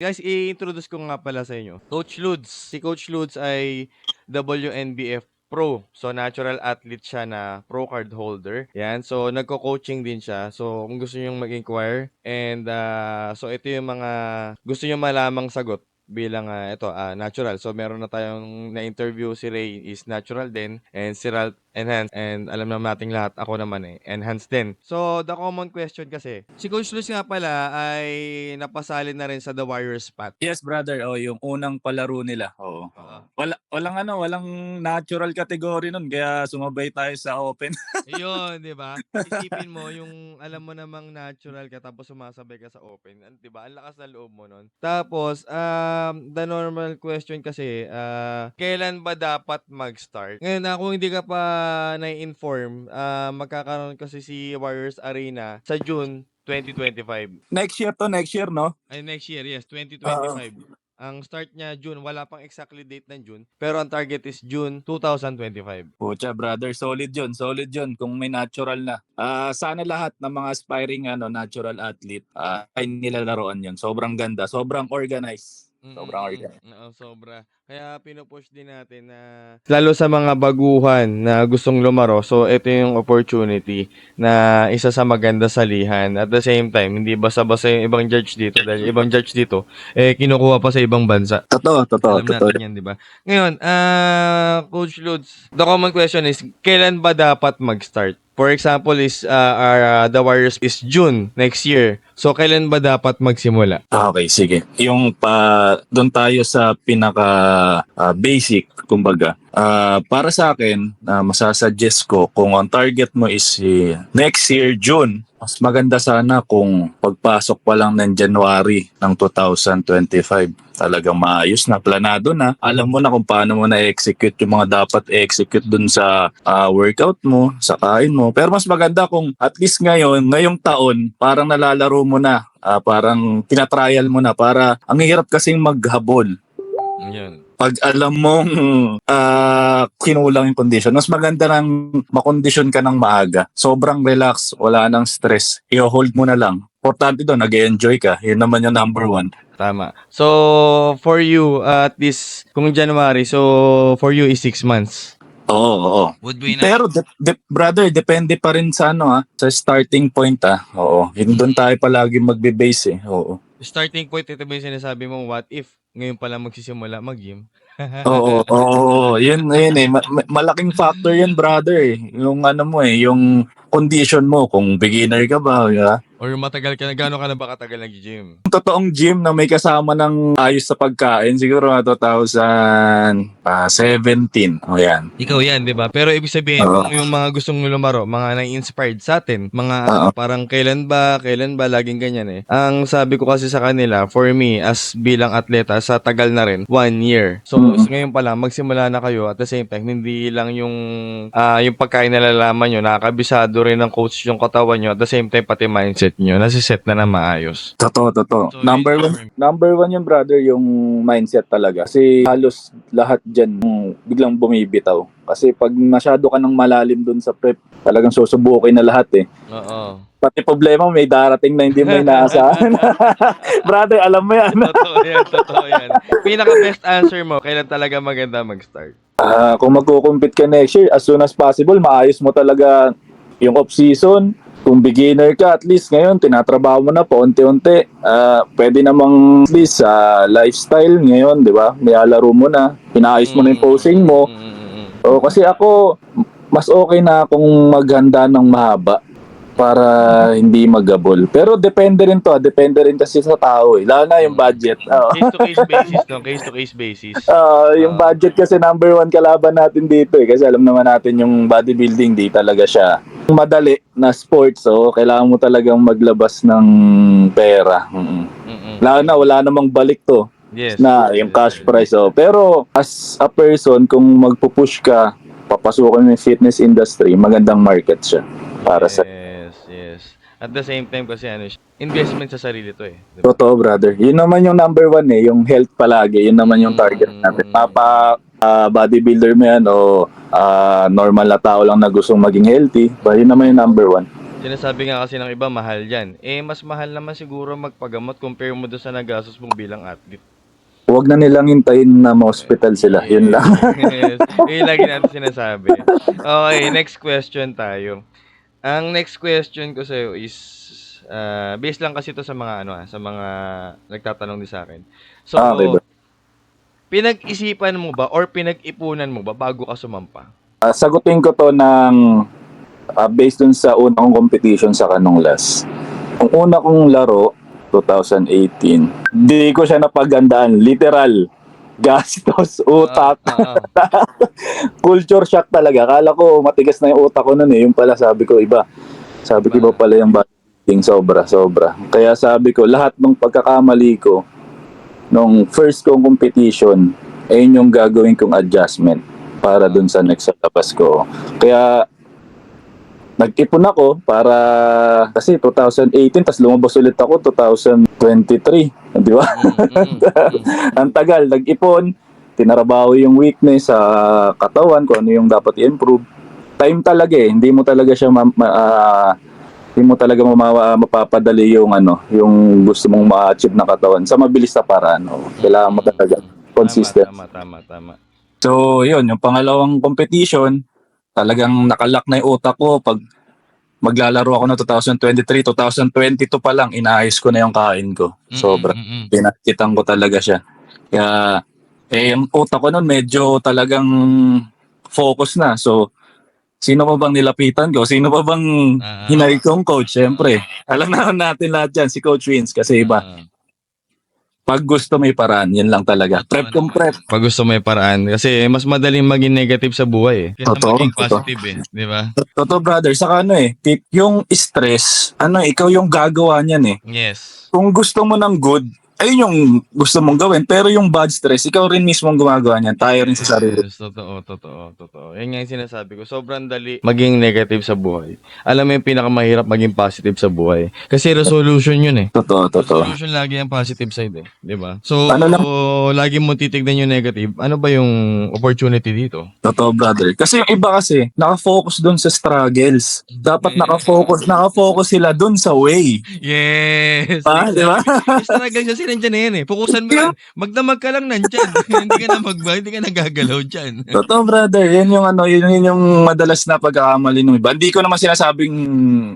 Guys, i-introduce ko nga pala sa inyo. Coach Ludes. Si Coach Ludes ay WNBF Pro. So, natural athlete siya na pro card holder. Yan. So, nagko-coaching din siya. So, kung gusto nyo mag-inquire. And, ah, so, ito yung mga gusto nyo malamang sagot bilang ah, ito, ah, natural. So, meron na tayong na-interview si Ray is natural din. And si Ralph enhanced. And alam naman nating lahat, ako naman eh, enhanced din. So, the common question kasi, si Coach Luz nga pala ay napasalin na rin sa The Warriors Path. Yes, brother. Oh, yung unang palaro nila. Oo. Oo. Wala walang ano, walang natural category nun kaya sumabay tayo sa open. Yun, di ba? Isipin mo, yung alam mo namang natural ka tapos sumasabay ka sa open. An- Di ba? Ang lakas ng loob mo nun. Tapos, um, the normal question kasi, ah, kailan ba dapat mag-start? Ngayon, na kung hindi ka pa na-inform, ah, magkakaroon kasi si Warriors Arena sa June 2025. next year to, next year, no? Ay, next year, yes, 2025. Ang start niya June, wala pang exactly date ng June, pero ang target is June 2025. Pucha, brother, solid yun, solid yun kung may natural na. Ah, sana lahat ng mga aspiring ano, natural athlete ah, ay nilalaroan yun. Sobrang ganda, sobrang organized. Sobrang Mm, mm, Oo, sobra. Kaya pinupush din natin na lalo sa mga baguhan na gustong lumaro. So ito yung opportunity na isa sa maganda salihan. At the same time, hindi basta-basta yung ibang judge dito dahil ibang judge dito eh kinukuha pa sa ibang bansa. Totoo, totoo, Alam totoo. natin yan, di ba? Ngayon, ah Coach Lods, the common question is, kailan ba dapat mag-start? For example, is uh, our, uh, the Warriors is June next year. So, kailan ba dapat magsimula? Ah, Okay, sige. Yung pa doon tayo sa pinaka ah, basic kumbaga. Ah, para sa akin, uh, masasuggest ko kung ang target mo is eh, next year June, mas maganda sana kung pagpasok pa lang ng January ng 2025 talagang maayos na, planado na. Alam mo na kung paano mo na-execute yung mga dapat i-execute dun sa ah, workout mo, sa kain mo. Pero mas maganda kung at least ngayon, ngayong taon, parang nalalaro mo na, ah, parang tinatrial mo na para ang hirap kasing maghabol Yun. pag alam mong ah, kinulang yung condition, mas maganda nang makondisyon ka ng maaga. Sobrang relax, wala nang stress. I-hold mo na lang. Importante doon, nag-enjoy ka. Yun naman yung number one. Tama. So, for you, uh, at least, kung January, so, for you is six months. Oo, oo. Would be Pero, de- de- brother, depende pa rin sa ano ah, sa starting point ah. Oo. Yun doon tayo palagi magbe-base eh. Oo. starting point, ito ba yung sinasabi mo, what if ngayon pa lang magsisimula mag-gym? Oo, oo, oo. Yun, yun eh. Ma- ma- malaking factor yun, brother eh. Yung ano mo eh, yung condition mo, kung beginner ka ba, ba? Or matagal ka na, gano'n ka na ba katagal nag-gym? Yung totoong gym na may kasama ng ayos sa pagkain, siguro mga 2017. O yan. Ikaw yan, di ba? Pero ibig sabihin, Oo. kung yung mga gustong lumaro, mga na-inspired sa atin, mga Oo. parang kailan ba, kailan ba, laging ganyan eh. Ang sabi ko kasi sa kanila, for me, as bilang atleta, sa tagal na rin, one year. So, Mhm. ngayon pa lang, magsimula na kayo at the same time, hindi lang yung, ah yung pagkain nalalaman nyo, nakakabisado rin ng coach yung katawan nyo, at the same time, pati mindset nyo, nasiset na na maayos. Totoo, totoo. So, number one, number one yung brother, yung mindset talaga. Kasi halos lahat dyan mm, biglang bumibitaw. Kasi pag masyado ka ng malalim dun sa prep, talagang susubukin na lahat eh. Oo. Pati problema, may darating na hindi mo inaasahan. brother, alam mo yan. totoo yan, totoo yan. Pinaka best answer mo, kailan talaga maganda mag-start? Ah, kung magko-compete ka next year, as soon as possible, maayos mo talaga yung off-season. Kung beginner ka, at least ngayon, tinatrabaho mo na po unti-unti. Ah, pwede namang at least sa lifestyle ngayon, di ba? May alaro mo na, pinaayos mo na yung posing mo. Mm, mm, mm, mm. O, kasi ako, mas okay na akong maghanda ng mahaba para hindi magabol. Pero depende rin to, ah. depende rin kasi sa tao eh. Lalo na yung budget. Oo. Case to case basis, no? Case to case basis. Ah, yung Ah. budget kasi number one kalaban natin dito eh. Kasi alam naman natin yung bodybuilding, di talaga siya madali na sport. So, kailangan mo talagang maglabas ng pera. Mm-mm. Mm-mm. Lalo na, wala namang balik to Yes. na yung cash prize. Oh. Pero as a person, kung magpupush ka, papasukin mo yung fitness industry, magandang market siya para sa Yes, yes. At the same time kasi ano, investment sa sarili to eh. Diba? Totoo, brother. Yun naman yung number one eh, yung health palagi. Yun naman yung target Mm. natin. Mapa ah, bodybuilder mo yan o ah, normal na tao lang na gustong maging healthy. Ba, yun naman yung number one. Sinasabi nga kasi ng iba, mahal yan. Eh, mas mahal naman siguro magpagamot compare mo doon sa nagastos mong bilang athlete. Huwag na nilang hintayin na ma-hospital sila. Yun lang. yes. Yun lagi natin sinasabi. Okay, next question tayo. Ang next question ko sa'yo is, uh, based lang kasi to sa mga ano sa mga nagtatanong din sa akin. So, Ah, okay? Pinag-isipan mo ba or pinag-ipunan mo ba bago ka sumampa? Ah, sagutin ko to ng ah, based dun sa unang kong competition sa Kanong Las. Ang una kong laro, 2018, di ko siya napagandaan. Literal. Gastos, utak, Ah, ah, ah. culture shock talaga. Akala ko matigas na yung utak ko nun eh. Yung pala sabi ko iba. Sabi ko iba pala yung bodybuilding. Sobra, sobra. Kaya sabi ko, lahat ng pagkakamali ko, nung first kong competition, ayun yung gagawin kong adjustment para dun sa next sa labas ko. Kaya, nag-ipon ako para, kasi 2018, tas lumabas ulit ako 2023. Di ba? Mm, mm, mm. Ang tagal, nag-ipon, tinarabaho yung weakness sa katawan, kung ano yung dapat i-improve. Time talaga eh, hindi mo talaga siya ma- ma- ah, hindi mo talaga mama- mapapadali yung ano, yung gusto mong ma-achieve na katawan sa mabilis na paraan. Oh. Kailangan mo talaga consistent. Tama, tama, tama, tama. So, yun, yung pangalawang competition, talagang nakalak na yung utak ko pag maglalaro ako ng 2023, 2022 pa lang, inaayos ko na yung kain ko. Sobra Mm, mm, mm. pinakitan ko talaga siya. Kaya, eh, yung utak ko nun medyo talagang focus na. So, sino pa bang nilapitan ko? Sino pa bang Ah. hinay kong coach? Siyempre, alam naman natin lahat yan, si Coach Wins. Kasi iba, Ah. pag gusto may paraan, yan lang talaga. Prep kong prep. Pag gusto yung paraan. Kasi mas madaling maging negative sa buhay eh. Kaysa Totoo, maging totoo. positive eh. Di ba? Totoo brother, saka ano eh, tip, yung stress, ano ikaw yung gagawa niyan eh. Yes. Kung gusto mo ng good, ayun yung gusto mong gawin. Pero yung bad stress, ikaw rin mismo ang gumagawa niyan. Tayo rin sa sarili. Yes, totoo, totoo, totoo. Yan nga yung sinasabi ko. Sobrang dali maging negative sa buhay. Alam mo yung pinakamahirap maging positive sa buhay. Kasi resolution yun eh. Totoo, totoo. Resolution lagi ang positive side eh. Di ba? So, Ano lang- lagi mo titignan yung negative. Ano ba yung opportunity dito? Totoo, brother. Kasi yung iba kasi, nakafocus doon sa struggles. Dapat Yeah. nakafocus, nakafocus sila doon sa way. Yes! Ah, di ba? Struggle nandiyan na yan eh. Pukusan mo yan. Magdamag ka lang nandyan. hindi ka na magba, hindi ka nagagalaw dyan. Totoo, brother. Yan yung ano, yun, yun yung madalas na pagkakamali ng iba. Hindi ko naman sinasabing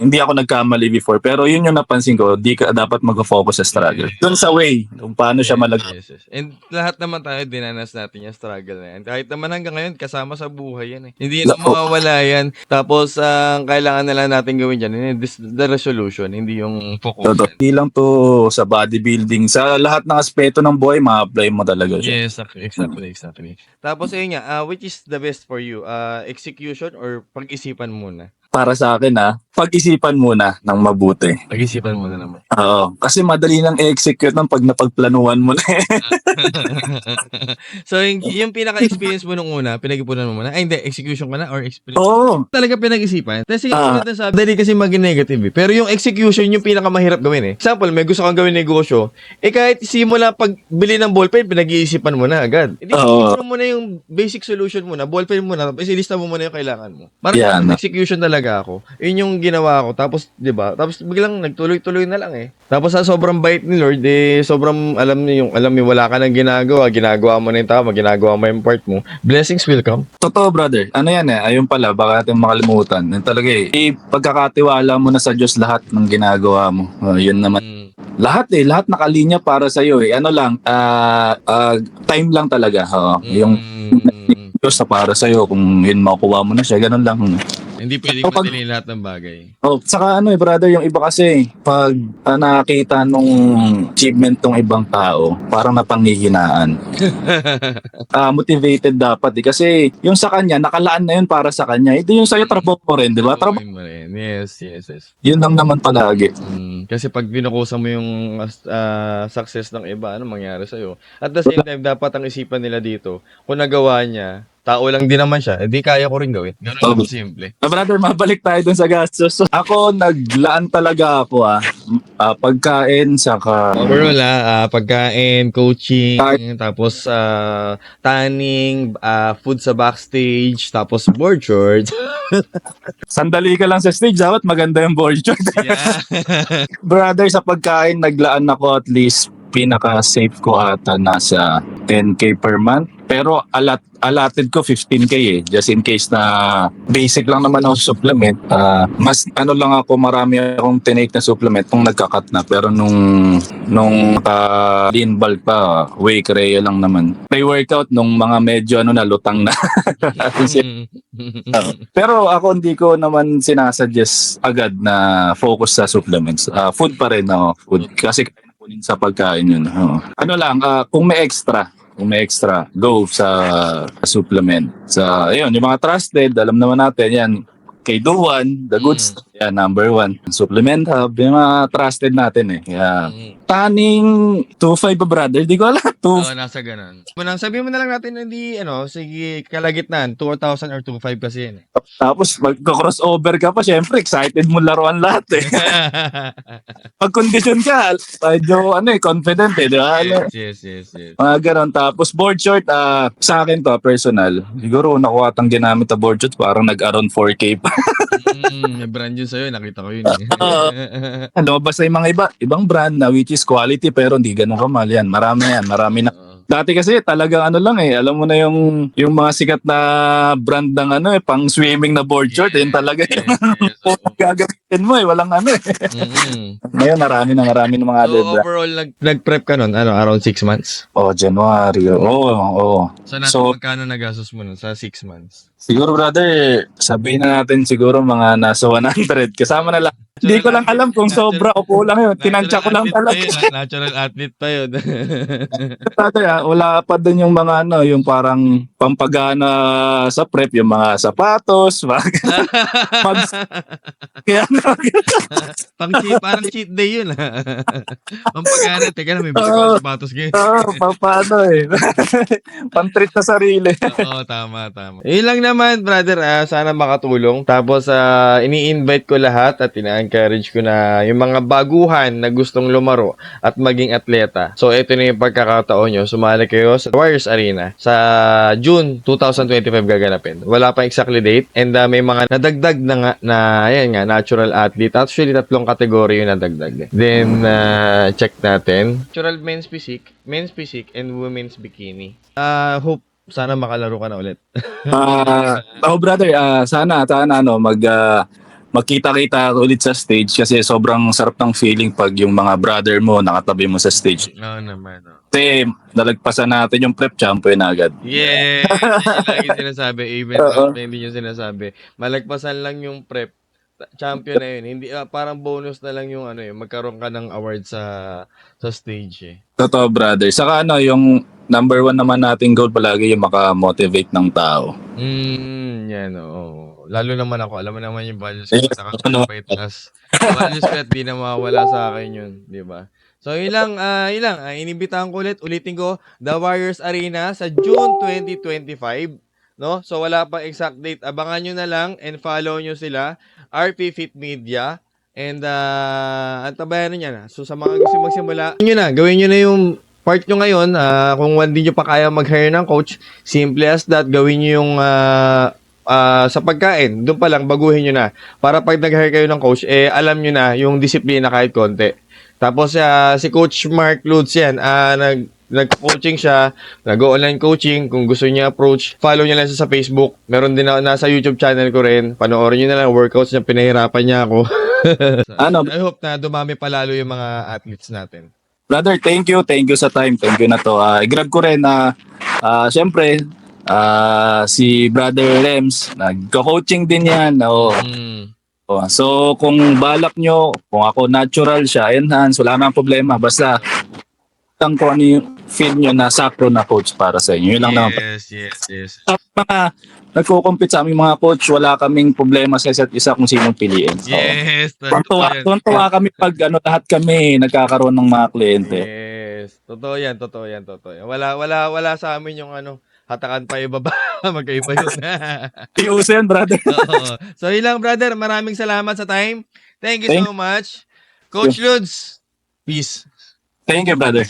hindi ako nagkamali before, pero yun yung napansin ko, di ka dapat mag-focus sa struggle. Doon sa way, kung paano siya malag... Yes, yes. And lahat naman tayo dinanas natin yung struggle na yan. Kahit naman hanggang ngayon, kasama sa buhay yan eh. Hindi na mawawala yan. Tapos, ang kailangan na lang natin gawin dyan, yun, this- the resolution, hindi yung focus. Hindi lang to sa bodybuilding. Sa lahat ng aspeto ng buhay, ma-apply mo talaga siya. Yes, exactly, exactly, exactly. Tapos ayun nga, ah, which is the best for you? Ah, execution or pag-isipan muna? Para sa akin ha, pag-isipan muna ng mabuti. Pag-isipan muna naman. Oo. Kasi madali nang i-execute ng pag napagplanuhan mo na eh. so, yung, yung pinaka-experience mo nung una, pinag-ipunan mo muna. Ay, hindi, execution ka na or experience? Oo. Talaga pinag-isipan. Kasi Ah. uh, sabi, dali kasi maging negative eh. Pero yung execution, yung pinakamahirap gawin eh. Example, may gusto kang gawin negosyo, eh kahit simula pagbili ng ballpen, pinag-iisipan mo na agad. Hindi, uh, mo na yung basic solution muna, ballpen muna, tapos ilista mo muna yung kailangan mo. Parang Yan. execution talaga ako. Yun yung ginawa ko. Tapos, di ba? Tapos biglang nagtuloy-tuloy na lang eh. Tapos sa sobrang bait ni Lord, eh, sobrang alam niyo yung, alam niyo, wala ka nang ginagawa, ginagawa mo na yung tama, ginagawa mo yung part mo. Blessings will come. Totoo, brother. Ano yan eh, ayun pala, baka natin makalimutan. Yan talaga eh. Ipagkakatiwala mo na sa Diyos lahat ng ginagawa mo. Oh, yun naman. Mm. Lahat eh, lahat nakalinya para sa iyo eh. Ano lang, ah ah, time lang talaga. Oo. Yung Mm. Diyos na para sa iyo kung yun makukuha mo na siya, ganun lang. Hindi pwedeng Kapag- madaliin lahat ng bagay. Oh, saka ano eh, brother, yung iba kasi pag ah, nakakita nung achievement ng ibang tao, parang napanghihinaan. Ah, motivated dapat eh. Kasi yung sa kanya, nakalaan na yun para sa kanya. Ito yung sa'yo, trabaho mo rin, di ba? Trabaho, mo rin. Yes, yes, yes. yun lang naman palagi. Mm, kasi pag binukusan mo yung ah, success ng iba, ano mangyari sa'yo? At the same time, dapat ang isipan nila dito, kung nagawa niya, tao lang din naman siya, edi kaya ko rin gawin. Ganun Oh. lang simple. Ah, brother, mabalik tayo dun sa gastos. So, ako, naglaan talaga ako ah. Ah, pagkain, saka... Overall ah, ah, pagkain, coaching, tapos ah, tanning, ah, food sa backstage, tapos board shorts. Sandali ka lang sa stage, dapat maganda yung board short. yeah. brother, sa pagkain, naglaan ako at least pinaka-safe ko ata nasa 10k per month. Pero alat allotted ko 15k eh. Just in case na basic lang naman ako supplement. Ah, mas ano lang ako, marami akong tinake na supplement nung nagka-cut na. Pero nung nung uh, lean bulk pa, whey creo lang naman. Pre-workout nung mga medyo ano na lutang na. Pero ako hindi ko naman sinasuggest agad na focus sa supplements. Ah, food pa rin ako. Food. Kasi kunin sa pagkain yun. Oo. Ano lang, ah, kung may extra, kung may extra, go sa supplement. Sa, ayun, yung mga trusted, alam naman natin, yan, kay Duan, the good Mm. stuff, yan, number one. Supplement hub, yung mga trusted natin eh. Yeah. Tanning 2.5 ba brother? Di ko alam. 2 Oo, nasa ganun. Munang sabihin mo na lang natin na hindi, ano, sige, kalagitnaan, 2,000 or 2,500 kasi yan eh. Tapos magka-crossover ka pa, syempre excited mo laruan lahat eh. Pag condition ka, medyo ano eh, confident eh, di ba? Ano, yes, yes, yes, yes. Mga ganon. Tapos board short, ah, sa akin to, personal. Siguro nakuha tang ginamit na board short, parang nag-around 4K pa. mm, brand yun sa'yo, nakita ko yun eh. Lumabas na yung mga iba, ibang brand na which is quality pero hindi ganun kamahal yan. Marami yan, marami na. Oo. Dati kasi talagang ano lang eh, alam mo na yung yung mga sikat na brand ng ano eh, pang swimming na board short, yun talaga Yes, yung oo. gagamitin mo eh, walang ano eh. Mm-mm. Ngayon marami na marami ng mga So, brand. overall, nag, nag-prep ka nun, ano, around 6 months? Oh, January. Oo, oh, oh. So, nasa So- magkano nagastos mo nun sa 6 months? Siguro brother, sabihin na natin siguro mga nasa 100. Kasama na lang. Hindi ko lang alam kung sobra o kulang yun. Tinansya ko lang talaga. ah. Natural athlete pa yun. Ah, wala pa din yung mga ano, yung parang pampagana sa prep, yung mga sapatos, mga mags. Kaya Pang cheat, parang cheat day yun. ah. Ang pagkana, teka lang, may ng sapatos ngayon. oh, pa, paano eh. Pantreat sa sarili. Oo, tama, tama. Yun lang naman, brother. ah, sana makatulong. Tapos, ah, ini-invite ko lahat at ina-encourage ko na yung mga baguhan na gustong lumaro at maging atleta. So, ito na yung pagkakataon nyo. Sumali kayo sa Warriors Arena sa June 2025 gaganapin. Wala pa exactly date. And ah, may mga nadagdag na nga, na, ayan nga, natural athlete. Actually, tatlong kategory yung nadagdag. Then, ah, check natin. Natural men's physique, men's physique, and women's bikini. Ah, hope sana makalaro ka na ulit. Ah, oh brother, ah, sana sana ano mag ah, magkita-kita ulit sa stage kasi sobrang sarap ng feeling pag yung mga brother mo nakatabi mo sa stage. Oo naman. Oh. Kasi nalagpasan natin yung prep champion na agad. Yeah! Lagi sinasabi. Even Oo. uh hindi yung sinasabi. Malagpasan lang yung prep. Champion na yun. Hindi, ah, parang bonus na lang yung ano eh. Magkaroon ka ng award sa sa stage eh. Totoo brother. Saka ano, yung number one naman nating goal palagi yung maka-motivate ng tao. Mm, yan oo. Lalo naman ako. Alam mo naman yung values ko. Saka ano? taas. values ko at di na mawawala sa akin yun. Di ba? So, yun lang, ah, yun lang. Ah, inibitahan ko ulit, ulitin ko, The Warriors Arena sa June 2025. No? So, wala pa exact date. Abangan nyo na lang and follow nyo sila. RP Fit Media. And, uh, at tabayan nyo na. So, sa mga gusto magsimula, yun na, gawin nyo na yung part nyo ngayon. ah, kung hindi nyo pa kaya mag-hire ng coach, simple as that, gawin nyo yung ah, ah, sa pagkain. Doon pa lang, baguhin nyo na. Para pag nag-hire kayo ng coach, eh, alam nyo na yung disiplina kahit konti. Tapos, ah, si Coach Mark Lutz yan, ah, nag, nag-coaching siya, nag-online coaching, kung gusto niya approach, follow niya lang siya sa Facebook. Meron din na, nasa YouTube channel ko rin. Panoorin niyo na lang workouts niya, pinahirapan niya ako. Ano? I hope na dumami pa lalo yung mga athletes natin. Brother, thank you. Thank you sa time. Thank you na to. Ah, i-grab ko rin na ah, syempre ah, si Brother Lems, nagko-coaching din yan. Oh. Mm. Oh, so kung balak nyo, kung ako natural siya, enhance, wala nang problema. Basta lang kung ano yung feel nyo na sakro na coach para sa inyo. Yun lang naman. Yes, yes, yes. Sa mga nagko-compete sa aming mga coach, wala kaming problema sa isa't isa kung sinong piliin. So, Yes. Tuwa, tuwa kami pag ano, lahat kami nagkakaroon ng mga kliyente. Yes. Totoo yan, totoo yan, totoo yan. Wala, wala, wala sa amin yung ano, hatakan pa yung baba, magkaiba yun. Tiusin, brother. Oo. So, yun lang, brother. Maraming salamat sa time. Thank you Thank- so much. Coach Ludes, peace. Thank you, brother.